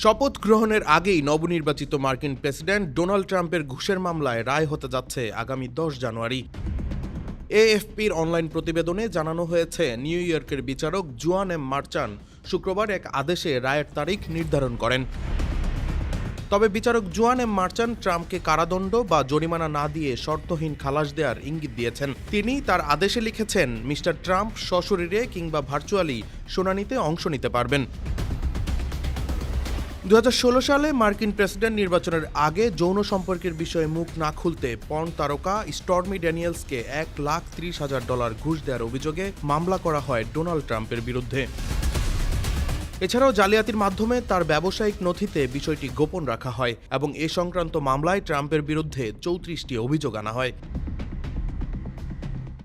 শপথ গ্রহণের আগেই নবনির্বাচিত মার্কিন প্রেসিডেন্ট ডোনাল্ড ট্রাম্পের ঘুষের মামলায় রায় হতে যাচ্ছে আগামী দশ জানুয়ারি। এএফপির অনলাইন প্রতিবেদনে জানানো হয়েছে, নিউ ইয়র্কের বিচারক জুয়ান এম মার্চান শুক্রবার এক আদেশে রায়ের তারিখ নির্ধারণ করেন। তবে বিচারক জুয়ান এম মার্চান ট্রাম্পকে কারাদণ্ড বা জরিমানা না দিয়ে শর্তহীন খালাস দেওয়ার ইঙ্গিত দিয়েছেন। তিনি তার আদেশে লিখেছেন, মিস্টার ট্রাম্প সশরীরে কিংবা ভার্চুয়ালি শুনানিতে অংশ নিতে পারবেন। দু হাজার ষোলো সালে মার্কিন প্রেসিডেন্ট নির্বাচনের আগে যৌন সম্পর্কের বিষয়ে মুখ না খুলতে পর্ন তারকা স্টর্মি ড্যানিয়েলসকে এক লাখ ত্রিশ হাজার ডলার ঘুষ দেওয়ার অভিযোগে মামলা করা হয় ডোনাল্ড ট্রাম্পের বিরুদ্ধে। এছাড়াও জালিয়াতির মাধ্যমে তার ব্যবসায়িক নথিতে বিষয়টি গোপন রাখা হয় এবং এ সংক্রান্ত মামলায় ট্রাম্পের বিরুদ্ধে চৌত্রিশটি অভিযোগ আনা হয়।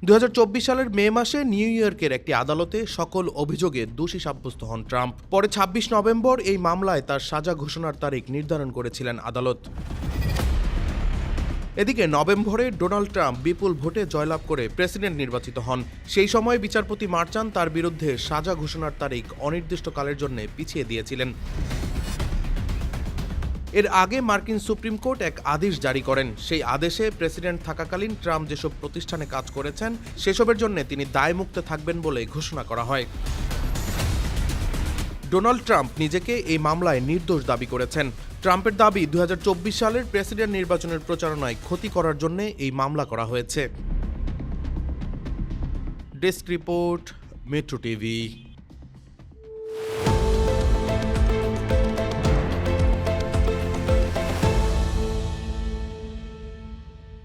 দু হাজার চব্বিশ সালের মে মাসে নিউ ইয়র্কের একটি আদালতে সকল অভিযোগে দোষী সাব্যস্ত হন ট্রাম্প। পরে ২৬ নভেম্বর এই মামলায় তার সাজা ঘোষণার তারিখ নির্ধারণ করেছিলেন আদালত। এদিকে নভেম্বরে ডোনাল্ড ট্রাম্প বিপুল ভোটে জয়লাভ করে প্রেসিডেন্ট নির্বাচিত হন। সেই সময় বিচারপতি মার্চান তার বিরুদ্ধে সাজা ঘোষণার তারিখ অনির্দিষ্টকালের জন্য পিছিয়ে দিয়েছিলেন। এর আগে মার্কিন সুপ্রিম কোর্ট এক আদেশ জারি করেন। সেই আদেশে প্রেসিডেন্ট থাকাকালীন ট্রাম্প যেসব প্রতিষ্ঠানে কাজ করেছেন, সেসবের জন্য তিনি দায়মুক্ত থাকবেন বলে ঘোষণা করা হয়। ডোনাল্ড ট্রাম্প নিজেকে এই মামলায় নির্দোষ দাবি করেছেন। ট্রাম্পের দাবি দু হাজার চব্বিশ সালের প্রেসিডেন্ট নির্বাচনের প্রচারণায় ক্ষতি করার জন্য এই মামলা করা হয়েছে। Desk report, Metro TV.